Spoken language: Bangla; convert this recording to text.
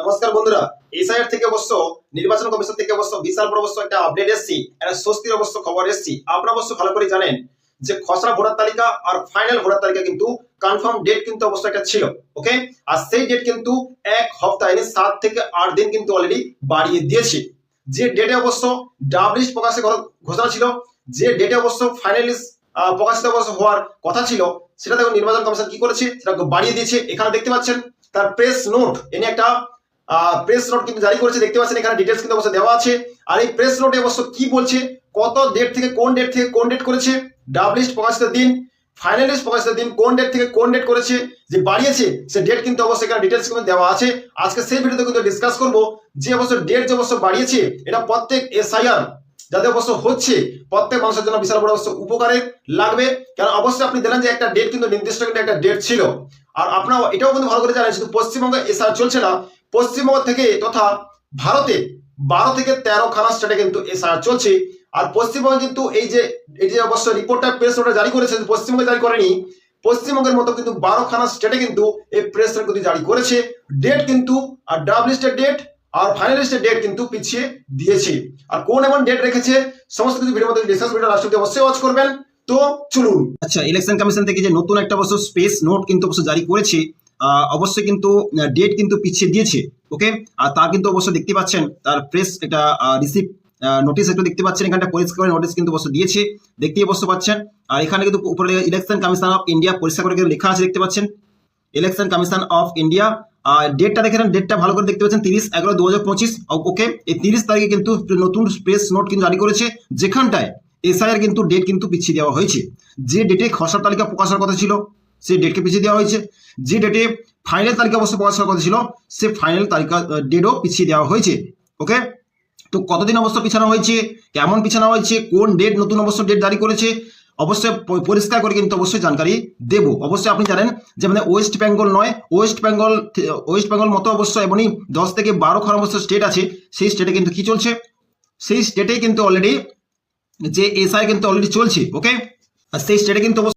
নমস্কার বন্ধুরা, এসআইআর থেকে অবশ্য, নির্বাচন কমিশন থেকে অবশ্য বিশাল বড় অবশ্য একটা আপডেট এসেছি, একটা স্বস্তির অবশ্য খবর এসেছি। আপনারা অবশ্য ভালো করে জানেন যে খসড়া ভোটার তালিকা আর ফাইনাল ভোটার তালিকা কিন্তু কনফার্ম ডেট কিন্তু অবশ্য একটা ছিল ওকে আর সেই ডেট কিন্তু এক সপ্তাহ মানে সাত থেকে আট দিন কিন্তু অলরেডি বাড়িয়ে দিয়েছে। যে ডেটে অবশ্য ডাবলিশ প্রকাশে ঘোষণা ছিল, যে ডেটে অবশ্য ফাইনালিস্ট প্রকাশিত অবশ্য হওয়ার কথা ছিল, সেটা দেখুন নির্বাচন কমিশন কি করেছে, সেটা বাড়িয়ে দিয়েছে। এখানে দেখতে পাচ্ছেন, তার প্রেস নোট এনে একটা প্রেস নোট কিন্তু জারি করেছে, দেখতে পাচ্ছেন এখানে ডিটেলস কিন্তু অবশ্য দেওয়া আছে। আর এই প্রেস নোটে অবশ্য কি বলছে, কত ডেট থেকে কোন ডেট থেকে কোন ডেট করেছে ডাবলিস্ট প্রকাশিত দিন ফাইনালিস্ট প্রকাশিত দিন, কোন ডেট থেকে কোন ডেট করেছে, যে বাড়িয়েছে, সে ডেট কিন্তু অবশ্যই এখানে ডিটেলস কিন্তু দেওয়া আছে। আজকে সেই ভিডিওতে কিন্তু ডিসকাস করব, যে অবশ্য ডেট যে অবশ্য বাড়িয়েছে, এটা প্রত্যেক এসআইআর যাদের অবশ্য হচ্ছে, প্রত্যেক মানুষের জন্য বিশাল বড় অবশ্য উপকারে লাগবে। কারণ অবশ্যই আপনি জানেন যে একটা ডেট কিন্তু নির্দিষ্ট কিন্তু একটা ডেট ছিল। আর আপনারা এটাও কিন্তু ভালো করে জানেন, শুধু পশ্চিমবঙ্গে এসআর চলছে না পশ্চিমবঙ্গ থেকে তথা ভারতে বারো থেকে তেরো খানা স্টেটে কিন্তু এসআর চলছে। আর পশ্চিমবঙ্গে কিন্তু এই যে যে অবশ্য রিপোর্টটা প্রেস নোটটা জারি করেছে পশ্চিমবঙ্গে জারি করেনি। পশ্চিমবঙ্গের মতো কিন্তু বারো খানা স্টেটে কিন্তু এই প্রেস নোট কিন্তু জারি করেছে। ডেট কিন্তু, আর ডাবলিস্টের ডেট আর ফাইনালিস্টের ডেট কিন্তু পিছিয়ে দিয়েছে। আর কোন এমন ডেট রেখেছে, সমস্ত কিছু ভিডিওর মধ্যে ডিসকাস ভিডিও লাস্ট অবশ্যই ওয়াচ করবেন। তো চলুন। আচ্ছা ইলেকশন কমিশন থেকে যে নতুন একটা অবশ্য স্পেস নোট কিন্তু অবশ্য জারি করেছে অবশ্যই কিন্তু ডেট কিন্তু পিছিয়ে দিয়েছে ওকে আর তা কিন্তু অবশ্য দেখতে পাচ্ছেন, তার প্রেস এটা রিসিভ নোটিশ একটু দেখতে পাচ্ছেন, এখানটা পরিষ্কার নোটিশ কিন্তু অবশ্য দিয়েছে, দেখতেই অবশ্য পাচ্ছেন। আর এখানে কিন্তু উপরে ইলেকশন কমিশন অফ ইন্ডিয়া পরিষ্কার করে কিন্তু লেখা আছে দেখতে পাচ্ছেন ইলেকশন কমিশন অফ ইন্ডিয়া আর ডেটটা দেখেন ডেটটা ভালো করে দেখতে পাচ্ছেন, তিরিশ এগারো দু হাজার পঁচিশ ওকে এই তিরিশ তারিখে কিন্তু নতুন প্রেস নোট কিন্তু জারি করেছে, যেখানটায় এসআইআর কিন্তু ডেট কিন্তু পিছিয়ে দেওয়া হয়েছে। যে ডেটে খসড়া তালিকা প্রকাশের কথা ছিল সেই ডেটকে পিছিয়ে দেওয়া হয়েছে। যে ডেটে ফাইনাল তালিকা অবশ্য প্রকাশের কথা ছিল, সে ফাইনাল তালিকা ডেটও পিছিয়ে দেওয়া হয়েছে। ওকে তো কতদিন অবশ্য পিছানো হয়েছে, কেমন পিছানো হয়েছে, কোন ডেট নতুন অবশ্য ডেট জারি করেছে, অবশ্যই পরিষ্কার করে কিন্তু অবশ্যই জানকারি দেব। অবশ্যই আপনি জানেন যে মানে ওয়েস্ট বেঙ্গল নয় ওয়েস্ট বেঙ্গল ওয়েস্ট বেঙ্গল মতো অবশ্য এমনই দশ থেকে বারো খান অবশ্য স্টেট আছে, সেই স্টেটে কিন্তু কি চলছে? সেই স্টেটেই কিন্তু অলরেডি যে এসআই কিন্তু অলরেডি চলছে ওকে আর সেই স্টেটে কিন্তু